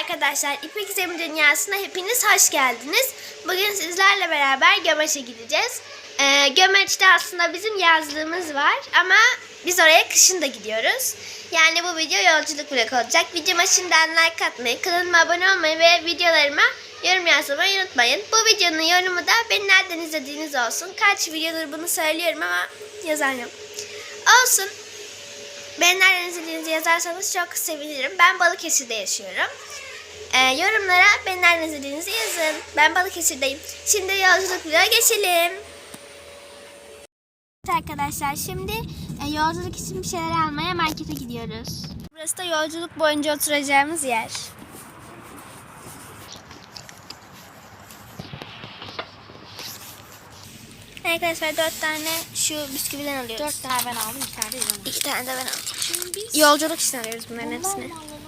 arkadaşlar. İpek Gizemi Dünyası'na hepiniz hoş geldiniz. Bugün sizlerle beraber Gömeç'e gideceğiz. Ee, Gömeç'te aslında bizim yazlığımız var ama biz oraya kışın da gidiyoruz. Yani bu video yolculuk vlog olacak. Videoma şimdiden like atmayı, kanalıma abone olmayı ve videolarıma yorum yazmayı unutmayın. Bu videonun yorumu da beni nereden izlediğiniz olsun. Kaç videodur bunu söylüyorum ama yazan yok. Olsun. Beni nereden izlediğinizi yazarsanız çok sevinirim. Ben Balıkesir'de yaşıyorum. Ee, yorumlara beni nereden izlediğinizi yazın. Ben Balıkesir'deyim. Şimdi yolculuk geçelim. Evet arkadaşlar şimdi e, yolculuk için bir şeyler almaya markete gidiyoruz. Burası da yolculuk boyunca oturacağımız yer. Arkadaşlar dört tane şu bisküviden alıyoruz. Dört tane ben aldım, bir tane de İrem. İki tane de ben aldım. Şimdi biz Yolculuk için alıyoruz bunların hepsini. bundan mı alalım?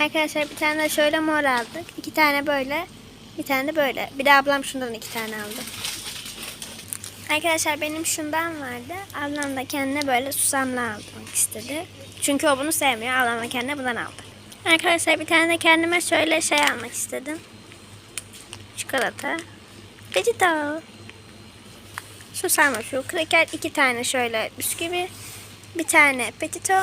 Arkadaşlar bir tane de şöyle mor aldık. iki tane böyle. Bir tane de böyle. Bir de ablam şundan iki tane aldı. Arkadaşlar benim şundan vardı. Ablam da kendine böyle susamlı almak istedi. Çünkü o bunu sevmiyor. Ablam da kendine bundan aldı. Arkadaşlar bir tane de kendime şöyle şey almak istedim. Çikolata. Petito. Susam şu. Kraker iki tane şöyle bisküvi. Bir tane petito.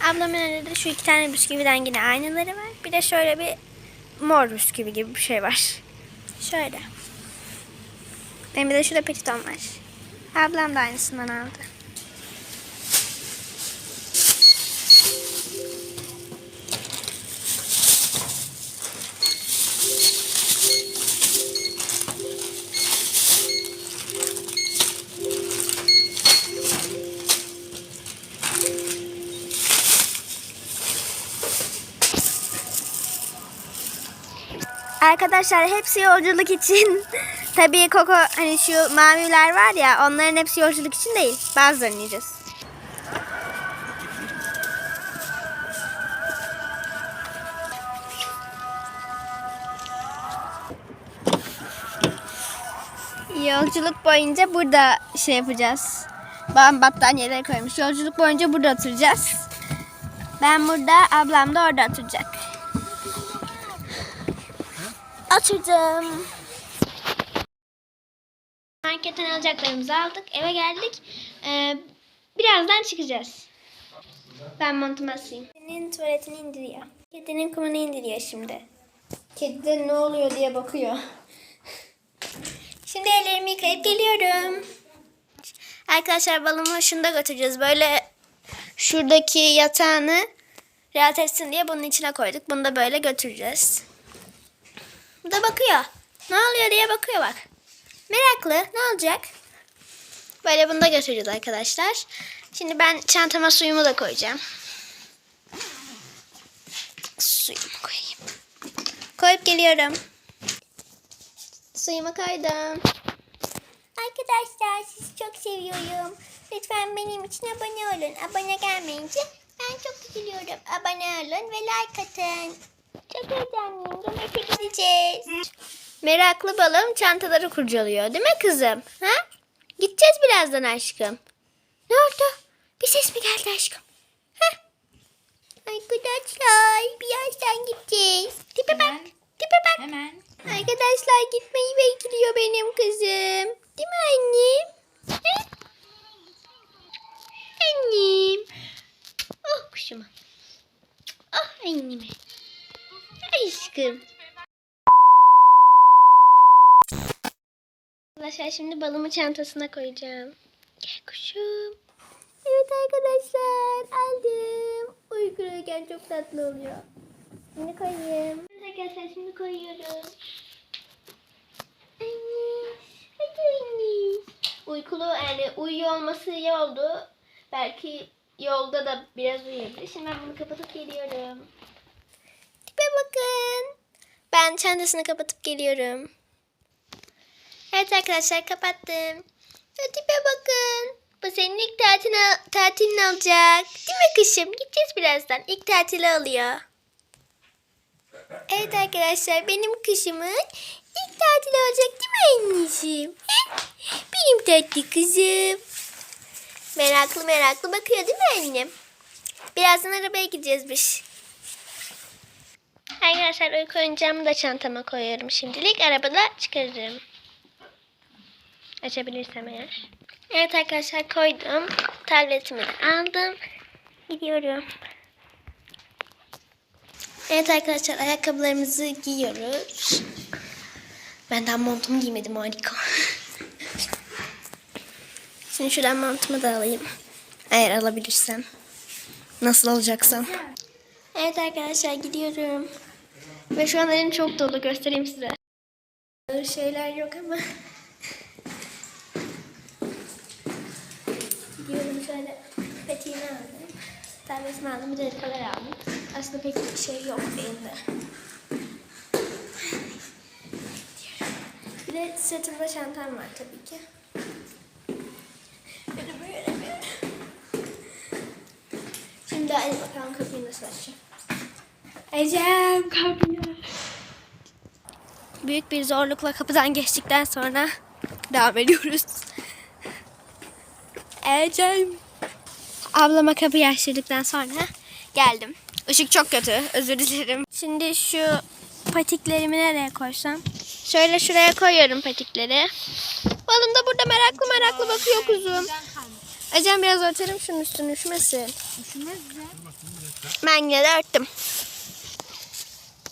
Ablamın önünde de şu iki tane bisküviden yine aynıları var. Bir de şöyle bir mor bisküvi gibi bir şey var. Şöyle. Benim de şurada petiton var. Ablam da aynısından aldı. Arkadaşlar hepsi yolculuk için. Tabii Koko hani şu maviler var ya onların hepsi yolculuk için değil. Bazılarını yiyeceğiz. Yolculuk boyunca burada şey yapacağız. Babam battaniyeleri koymuş. Yolculuk boyunca burada oturacağız. Ben burada, ablam da orada oturacak. Açacağım. Marketten alacaklarımızı aldık. Eve geldik. Ee, birazdan çıkacağız. Ben montumu asayım. Kedinin tuvaletini indiriyor. Kedinin kumunu indiriyor şimdi. Kedide ne oluyor diye bakıyor. Şimdi ellerimi yıkayıp geliyorum. Arkadaşlar balımı şunu da götüreceğiz. Böyle şuradaki yatağını rahat etsin diye bunun içine koyduk. Bunu da böyle götüreceğiz. Da bakıyor. Ne oluyor diye bakıyor bak. Meraklı. Ne olacak? Böyle bunu da götüreceğiz arkadaşlar. Şimdi ben çantama suyumu da koyacağım. Suyumu koyayım. Koyup geliyorum. Suyumu koydum. Arkadaşlar sizi çok seviyorum. Lütfen benim için abone olun. Abone gelmeyince ben çok üzülüyorum. Abone olun ve like atın. Çok heyecanlıyım. Gömek'e gideceğiz. Meraklı balım çantaları kurcalıyor. Değil mi kızım? Ha? Gideceğiz birazdan aşkım. Ne oldu? Bir ses mi geldi aşkım? Ha? Arkadaşlar birazdan gideceğiz. Tipe bak. Tipe bak. Hemen. Arkadaşlar gitmeyi bekliyor benim kızım. Değil mi annem? Ha? Annem. Oh kuşuma. Oh anneme. Aşkım. Arkadaşlar şimdi balımı çantasına koyacağım. Gel kuşum. Evet arkadaşlar aldım. Uykurken çok tatlı oluyor. Şimdi koyayım. Evet arkadaşlar şimdi koyuyorum. Anne. Hadi anne. Uykulu yani uyuyor olması iyi oldu. Belki yolda da biraz uyuyabilir. Şimdi ben bunu kapatıp geliyorum. Tipe bakın. Ben çantasını kapatıp geliyorum. Evet arkadaşlar kapattım. Ya tipe bakın. Bu senin ilk tatilini, tatilini alacak. Değil mi kışım? Gideceğiz birazdan. İlk tatili alıyor. Evet arkadaşlar benim kışımın ilk tatili olacak değil mi anneciğim? Benim tatlı kızım. Meraklı meraklı bakıyor değil mi annem? Birazdan arabaya gideceğiz biz. Arkadaşlar uyku oyuncağımı da çantama koyuyorum şimdilik. Arabada çıkarırım. Açabilirsem eğer. Evet arkadaşlar koydum. Tabletimi de aldım. Gidiyorum. Evet arkadaşlar ayakkabılarımızı giyiyoruz. Ben daha montumu giymedim harika. Şimdi şuradan montumu da alayım. Eğer alabilirsem. Nasıl alacaksam. Evet arkadaşlar gidiyorum. Ve şu an elim çok dolu göstereyim size. Öyle şeyler yok ama. Gidiyorum şöyle petiğini aldım. Tabletimi aldım bir de kadar aldım. Aslında pek bir şey yok elimde. Bir de sırtımda çantam var tabii ki. Böyle böyle böyle. Şimdi hadi bakalım kapıyı nasıl açacağım. Ecem kapıyı. Büyük bir zorlukla kapıdan geçtikten sonra devam ediyoruz. Ecem. Ablama kapıyı açtırdıktan sonra geldim. Işık çok kötü. Özür dilerim. Şimdi şu patiklerimi nereye koysam? Şöyle şuraya koyuyorum patikleri. Balım da burada meraklı meraklı bakıyor kuzum. Ecem biraz örtelim şunun üstünü üşümesin. Ben yine de örttüm.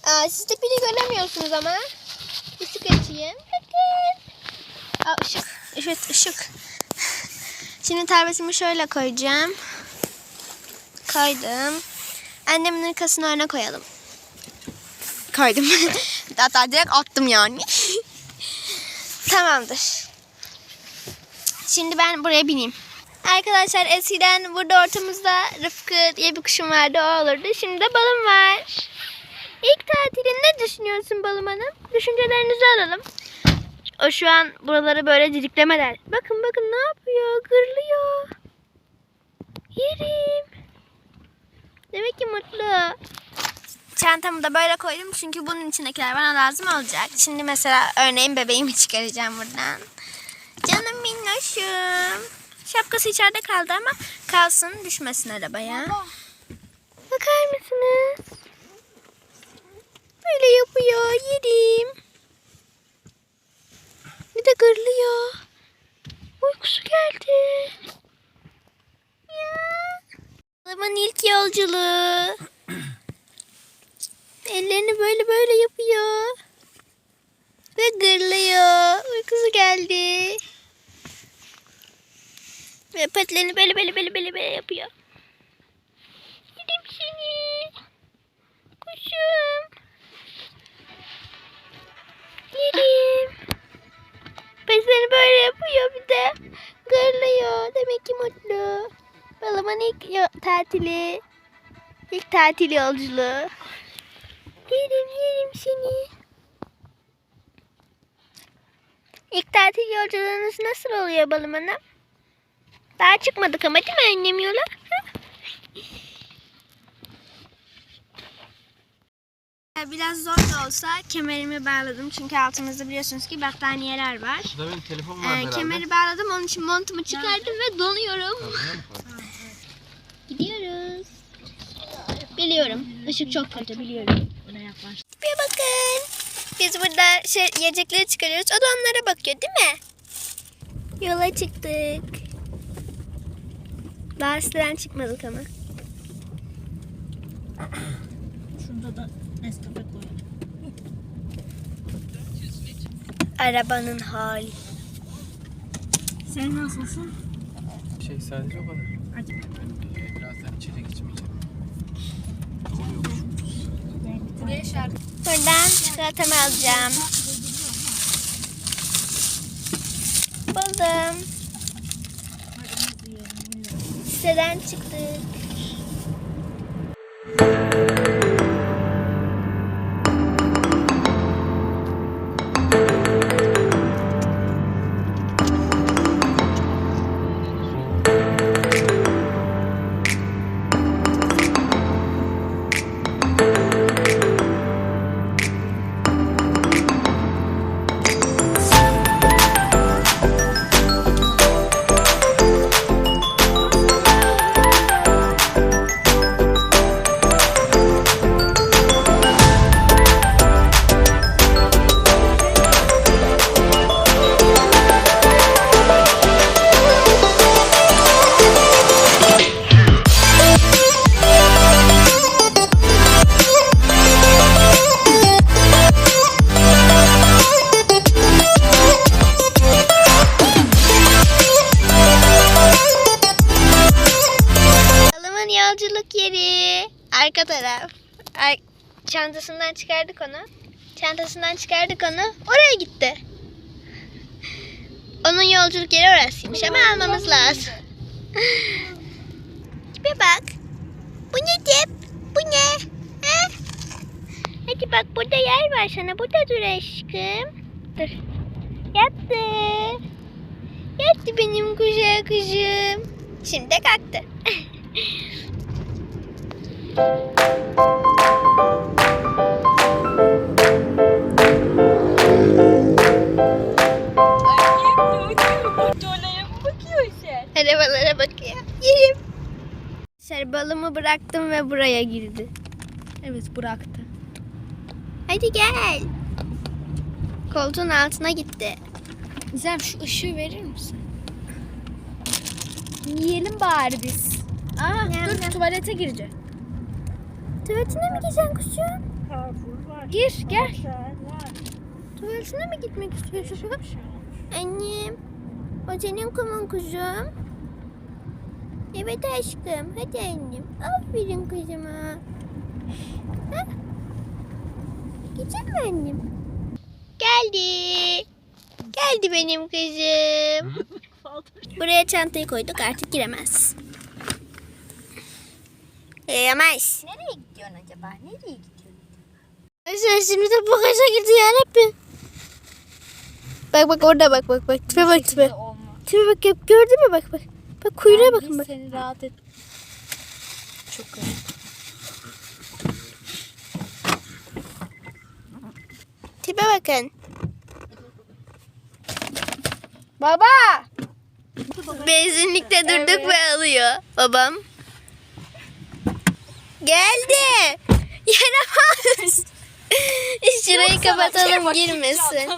Aa, siz de beni göremiyorsunuz ama. Işık açayım. Bakın. Aa, ışık. Evet ışık. Şimdi tabletimi şöyle koyacağım. Koydum. Annemin arkasını öne koyalım. Koydum. Hatta direkt attım yani. Tamamdır. Şimdi ben buraya bineyim. Arkadaşlar eskiden burada ortamızda Rıfkı diye bir kuşum vardı o olurdu. Şimdi de balım var. İlk tatilin ne düşünüyorsun balım hanım? Düşüncelerinizi alalım. O şu an buraları böyle didiklemeler. Bakın bakın ne yapıyor? Gırlıyor. Yerim. Demek ki mutlu. Çantamı da böyle koydum çünkü bunun içindekiler bana lazım olacak. Şimdi mesela örneğin bebeğimi çıkaracağım buradan. Canım minnoşum. Şapkası içeride kaldı ama kalsın düşmesin arabaya. Bakar mısınız? Böyle yapıyor yerim. Bir de gırlıyor. Uykusu geldi. Ya. Babamın ilk yolculuğu. Ellerini böyle böyle yapıyor. Ve gırlıyor. Uykusu geldi. Ve patilerini böyle böyle böyle böyle böyle yapıyor. Yedim seni. Kuşum. Yedim. Patilerini böyle yapıyor bir de. Gırlıyor. Demek ki mutlu. Balımın ilk tatili. İlk tatil yolculuğu. Yerim yerim seni. İlk tatil yolculuğunuz nasıl oluyor balım hanım? Daha çıkmadık ama değil mi annem yola? Biraz zor da olsa kemerimi bağladım çünkü altımızda biliyorsunuz ki battaniyeler var. Şurada benim telefon Ee, vardı herhalde. kemeri bağladım onun için montumu çıkardım ve donuyorum. Gidiyoruz. Biliyorum. Işık çok kötü biliyorum. Bir bakın. Biz burada şey, yiyecekleri çıkarıyoruz. O da onlara bakıyor değil mi? Yola çıktık. Daha siteden çıkmadık ama. Şurada da Nescafe koyalım. Arabanın hali. Sen nasılsın? Şey sadece o kadar. Hadi. Ee, birazdan içeri geçmeyeceğim. Buraya şarkı. Buradan çikolatamı alacağım. Buldum. Siteden çıktık. Hadi bak burada yer var sana. Burada dur aşkım. Dur. Yattı. Yattı benim güzel kızım. Şimdi kalktı. Arabalara bakıyor. Yerim. Balımı bıraktım ve buraya girdi. Evet bıraktı. Hadi gel. Koltuğun altına gitti. Gizem şu ışığı verir misin? Yiyelim bari biz. Aa, Yem dur yem. tuvalete girecek. Tuvaletine mi gideceksin kuşum? Gir gel. Tuvaletine mi gitmek istiyorsun? Annem. O senin kumun kuzum. Evet aşkım. Hadi annem. Aferin kızıma. Ha? Gidecek mi annem? Geldi. Geldi benim kızım. Buraya çantayı koyduk artık giremez. Giremez. Nereye gidiyorsun acaba? Nereye gidiyorsun? Sen şimdi de bagaja girdi ya Rabbi. Bak bak orada bak bak bak. Tipe bak tipe. Tipe bak gördün mü bak bak. Bak kuyruğa bakın bak. Seni rahat et. Çok garip. Tipe bakın. Baba! Benzinlikte durduk ve alıyor babam. Geldi. Yaramaz. Şurayı kapatalım girmesin.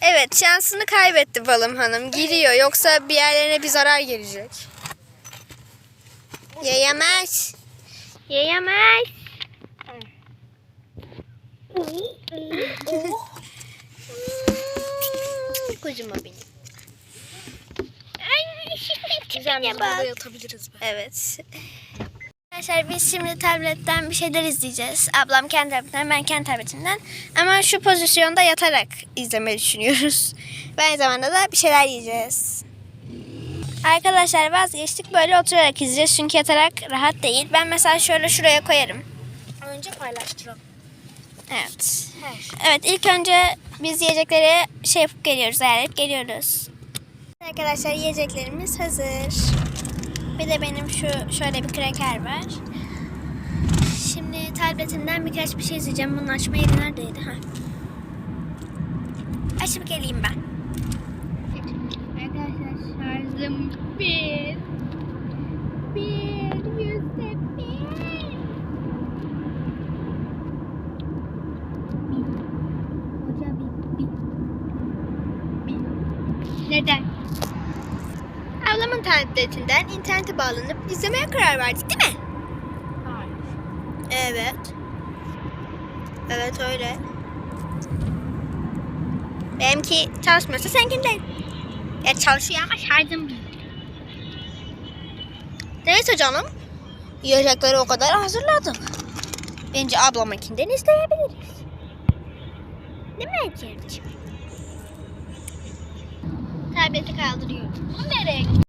Evet şansını kaybetti balım hanım. Giriyor yoksa bir yerlerine bir zarar gelecek. Yayamaz. Yayamaz. Benim. Ay, Gizem biz bak. burada yatabiliriz be. Evet. Arkadaşlar biz şimdi tabletten bir şeyler izleyeceğiz. Ablam kendi tabletinden, ben kendi tabletimden. Ama şu pozisyonda yatarak izlemeyi düşünüyoruz. Ve aynı zamanda da bir şeyler yiyeceğiz. Arkadaşlar vazgeçtik. Böyle oturarak izleyeceğiz. Çünkü yatarak rahat değil. Ben mesela şöyle şuraya koyarım. Önce paylaştıralım. Evet. Evet ilk önce biz yiyecekleri şey yapıp geliyoruz, ayarlayıp geliyoruz. Arkadaşlar yiyeceklerimiz hazır. Bir de benim şu şöyle bir kraker var. Şimdi tabletimden birkaç bir şey izleyeceğim. Bunun açma yeri neredeydi? Ha. Açıp geleyim ben. Arkadaşlar şarjım bir. Bir yüzde bir. Hoca bir, bir, bir. Neden? Ablamın tabletinden internete bağlanıp izlemeye karar verdik değil mi? Hayır. Evet. Evet öyle. Benimki çalışmıyorsa senkinden. Ya çalışıyor ama şarjım bir. Neyse canım. Yiyecekleri o kadar hazırladık. Bence ablamınkinden isteyebiliriz. Değil mi Ecem'ciğim? Tableti kaldırıyorum. Bu nereye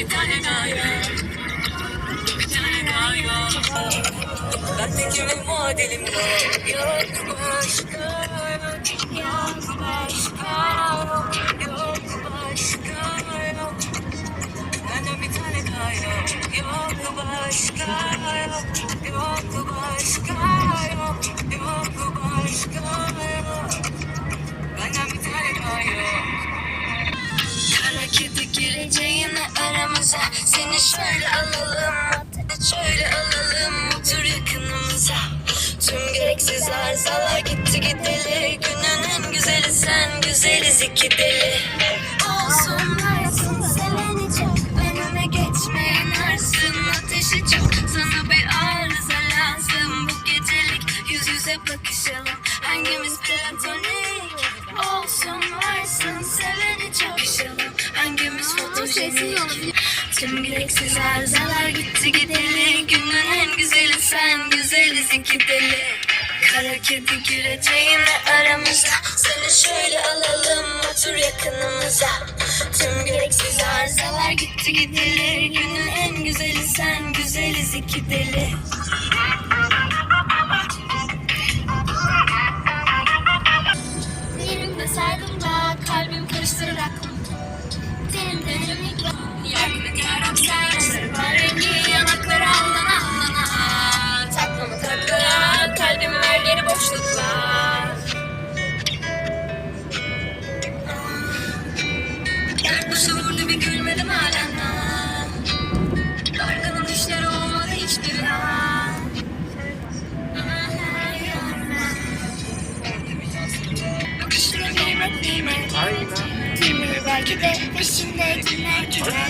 bir tane daha yok Bir tane daha yok Ben tekim ve muadilim yok Yok başka yok başka yok başka yok Benden bir tane daha yok Yok başka yok başka yok başka yok Benden bir tane daha yok Kara kedi gireceğine aramıza. Seni şöyle alalım. Şöyle alalım. Otur yakınımıza. Tüm gereksiz arızalar gitti gideli. Günün en güzeli sen Güzeliz iki deli. Olsun varsın seveni çok Önüme geçmeyen arsın. Ateşi çok. Sana bir arıza lazım. Bu gecelik yüz yüze bakışalım. Hangimiz platonik? Olsun varsın Tüm gereksiz arızalar gitti gideli. Günün en güzeli sen Güzeliz iki deli. Kara kedi gireceğine aramıza Seni şöyle alalım. Otur yakınımıza. Tüm gereksiz arızalar gitti gideli. Günün en güzeli sen Güzeliz iki deli. Yerimde sardım da kalbim karıştırarak başı vurdu bir gülmedim halen? Dargının işleri olmadı hiçbir an Bakışları kıymet kıymet kimi belki de peşinde kimler kimler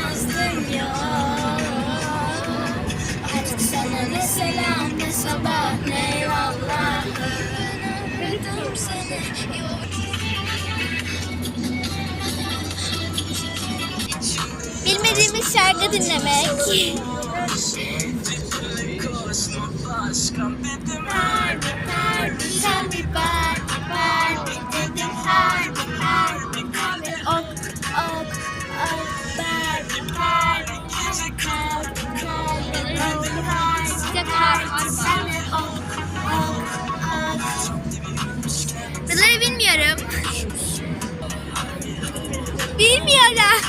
sana selam ne sabah ne eyvallah. Bilmediğimiz şarkı dinlemek. Ok Bunları bilmiyorum. Bilmiyorum.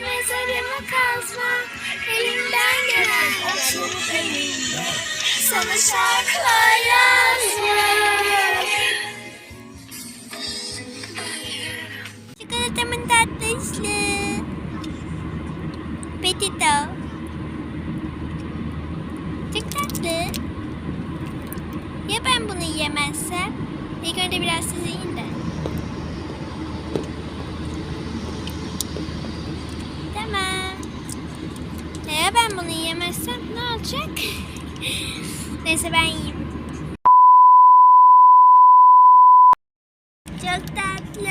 Mezarımı kazmak? Elimden gelen oturup elimde Sana şarkılar yazmak. Çikolatamın tatlısı Petito. Çok tatlı. Ya ben bunu yiyemezsem? İlk önce biraz siz yiyin de. Tamam. Ya ben bunu yiyemezsem ne olacak? Neyse ben yiyeyim. Çok tatlı.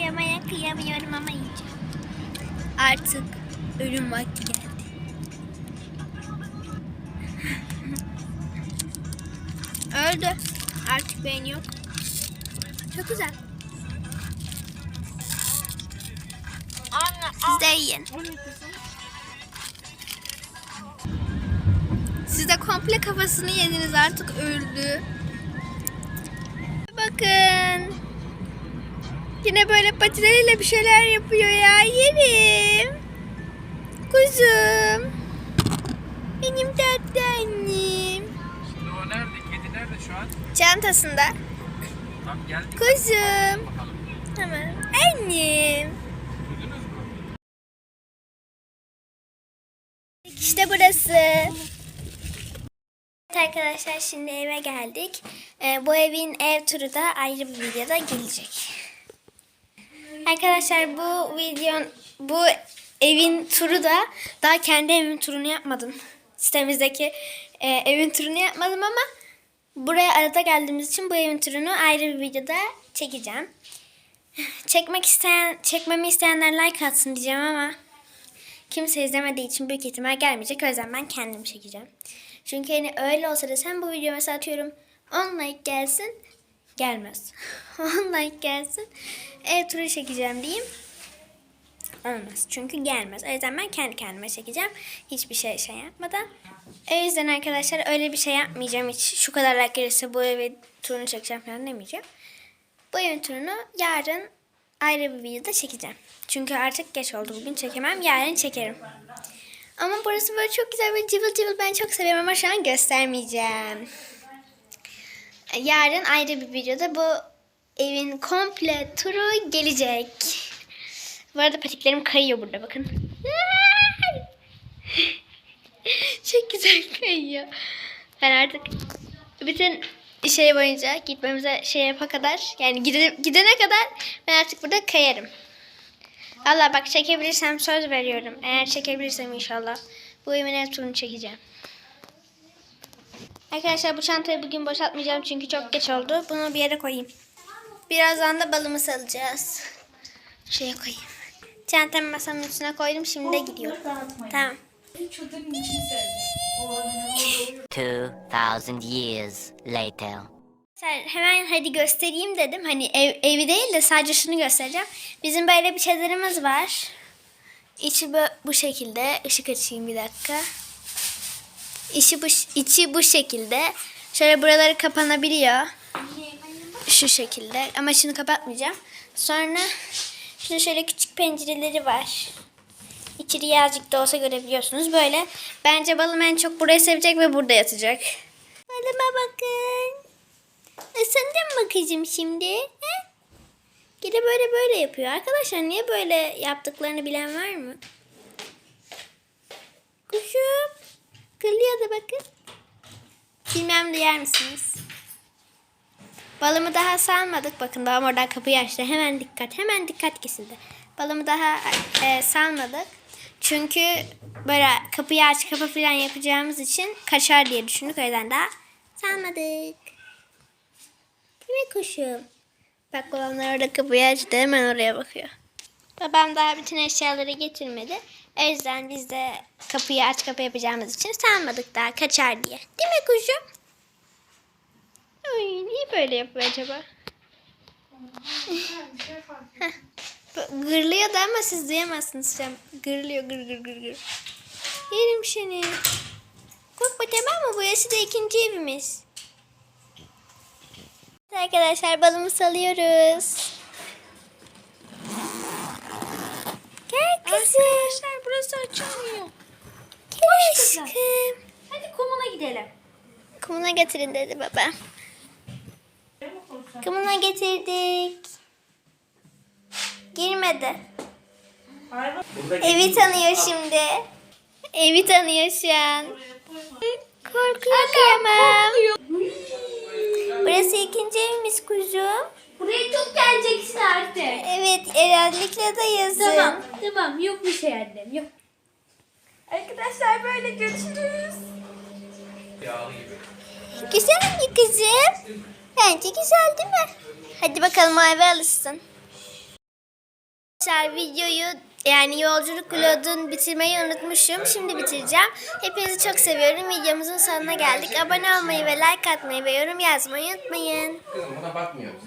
Yemeye kıyamıyorum ama yiyeceğim. Artık ölüm vakti geldi. Öldü. Artık beyin yok. Çok güzel. Anne Siz de yiyin. Siz de komple kafasını yediniz artık öldü. Bakın. Yine böyle patileriyle bir şeyler yapıyor ya. Yerim. Kuzum. Benim tatlı annem. Şimdi o nerede? Kedi nerede şu an? Çantasında. Tam geldik. Kuzum. Tamam. Annem. İşte burası. Arkadaşlar şimdi eve geldik. Ee, bu evin ev turu da ayrı bir videoda gelecek. Arkadaşlar bu videon bu evin turu da daha kendi evimin turunu yapmadım. Sitemizdeki e, evin turunu yapmadım ama buraya arada geldiğimiz için bu evin turunu ayrı bir videoda çekeceğim. Çekmek isteyen, çekmemi isteyenler like atsın diyeceğim ama kimse izlemediği için büyük ihtimal gelmeyecek. O yüzden ben kendim çekeceğim. Çünkü hani öyle olsa da sen bu videoya mesela atıyorum 10 like gelsin gelmez. 10 like gelsin ev turu çekeceğim diyeyim. Olmaz. Çünkü gelmez. O yüzden ben kendi kendime çekeceğim. Hiçbir şey şey yapmadan. O yüzden arkadaşlar öyle bir şey yapmayacağım hiç. Şu kadar like gelirse bu evi turunu çekeceğim falan demeyeceğim. Bu evin turunu yarın ayrı bir videoda çekeceğim. Çünkü artık geç oldu bugün çekemem. Yarın çekerim. Ama burası böyle çok güzel ve cıvıl cıvıl ben çok seviyorum ama şu an göstermeyeceğim. Yarın ayrı bir videoda bu evin komple turu gelecek. Bu arada patiklerim kayıyor burada bakın. çok güzel kayıyor. Ben artık bütün şey boyunca gitmemize şey yapa kadar yani gidene kadar ben artık burada kayarım. Valla bak çekebilirsem söz veriyorum. Eğer çekebilirsem inşallah bu evin ev turunu çekeceğim. Arkadaşlar bu çantayı bugün boşaltmayacağım çünkü çok geç oldu. Bunu bir yere koyayım. Birazdan da balımı salacağız. Şuraya koyayım. Çantamı masamın üstüne koydum. Şimdi de gidiyorum. Tamam. 2000 years later. Hemen hadi göstereyim dedim. Hani ev, evi değil de sadece şunu göstereceğim. Bizim böyle bir çadırımız var. İçi bu, bu şekilde. Işık açayım bir dakika. İçi bu, içi bu şekilde. Şöyle buraları kapanabiliyor. Şu şekilde. Ama şunu kapatmayacağım. Sonra şurada şöyle küçük pencereleri var. İçeri azıcık da olsa görebiliyorsunuz. Böyle. Bence balım en çok burayı sevecek ve burada yatacak. Balıma bakın. De mi bakacağım şimdi? He? Gene böyle böyle yapıyor. Arkadaşlar niye böyle yaptıklarını bilen var mı? Kuşum. Kırılıyor da bakın. Bilmem de yer misiniz? Balımı daha salmadık. Bakın babam oradan kapıyı açtı. Hemen dikkat. Hemen dikkat kesildi. Balımı daha e, salmadık. Çünkü böyle kapıyı aç kapa falan yapacağımız için kaçar diye düşündük. O yüzden daha Salmadık. Mi kuşum? Bak babamlar orada kapıyı açtı hemen oraya bakıyor. Babam daha bütün eşyaları getirmedi. O yüzden biz de kapıyı aç kapı yapacağımız için salmadık daha kaçar diye. Değil mi kuşum? Ay niye böyle yapıyor acaba? Heh, bu Gırlıyordu ama siz duyamazsınız an. Gırlıyor gır gır gır gır. Yerim seni. Korkma tamam mı? Burası da ikinci evimiz. Arkadaşlar balımı salıyoruz. Gel kızım. Arkadaşlar burası açılmıyor. Gel aşkım. Hadi kumuna gidelim. Kumuna getirin dedi baba. Kumuna getirdik. Girmedi. Evi tanıyor şimdi. Evi tanıyor şu an. Korkuyor kıyamam. Burası ikinci evimiz kuzum. Buraya çok geleceksin artık. Evet, herhaldelikle de yazın. Tamam tamam yok bir şey annem yok. Arkadaşlar böyle görüşürüz. Yağlı gibi. Güzel mi kızım? Bence güzel değil mi? Hadi bakalım eve alışsın. Arkadaşlar videoyu yani yolculuk vlogunu bitirmeyi unutmuşum. Şimdi bitireceğim. Hepinizi çok seviyorum. Videomuzun sonuna geldik. Abone olmayı ve like atmayı ve yorum yazmayı unutmayın. Kızım buna bakmıyoruz.